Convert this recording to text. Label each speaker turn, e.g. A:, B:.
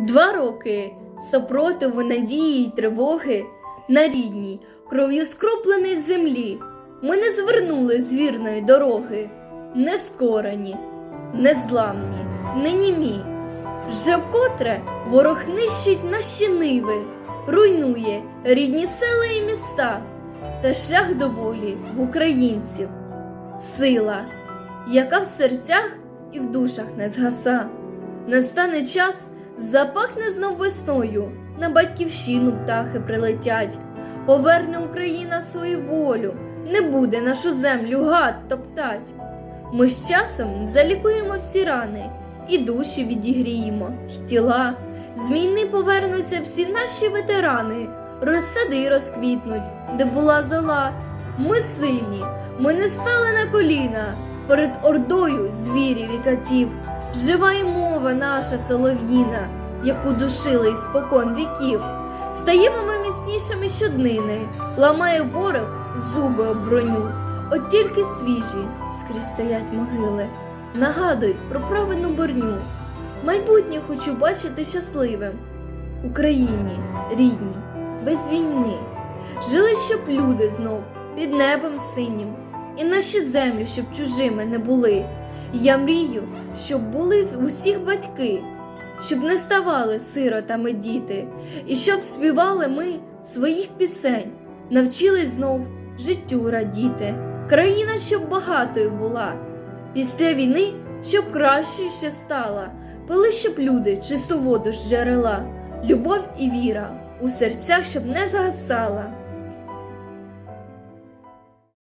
A: Два роки супротиву надії й тривоги на рідній, кров'ю скропленій землі. Ми не звернули з вірної дороги, не скорені, не зламні, не німі. Вже вкотре ворог нищить наші ниви, руйнує рідні села і міста, та шлях до волі в українців. Сила, яка в серцях і в душах не згаса. Настане час, запахне знов весною, на батьківщину птахи прилетять, поверне Україна свою волю, не буде нашу землю гад топтать. Ми з часом залікуємо всі рани, і душі відігріємо, й тіла. З війни повернуться всі наші ветерани, розсади розквітнуть, де була зола. Ми сильні, ми не стали на коліна перед ордою звірів і катів. Жива й мова наша солов'їна, яку душили іспокон віків. Стаємо ми міцнішими щоднини, ламає ворог зуби об броню. От тільки свіжі скрізь стоять могили, нагадують про правильну борню. Майбутнє хочу бачити щасливим. Україні, рідній, без війни. Жили, щоб люди знов під небом синім, і наші землі, щоб чужими не були. Я мрію, щоб були усіх батьки, щоб не ставали сиротами діти, і щоб співали ми своїх пісень, навчились знов життю радіти. Країна, щоб багатою була, після війни, щоб кращою ще стала, пили, щоб люди чисту воду з джерела, любов і віра у серцях, щоб не загасала.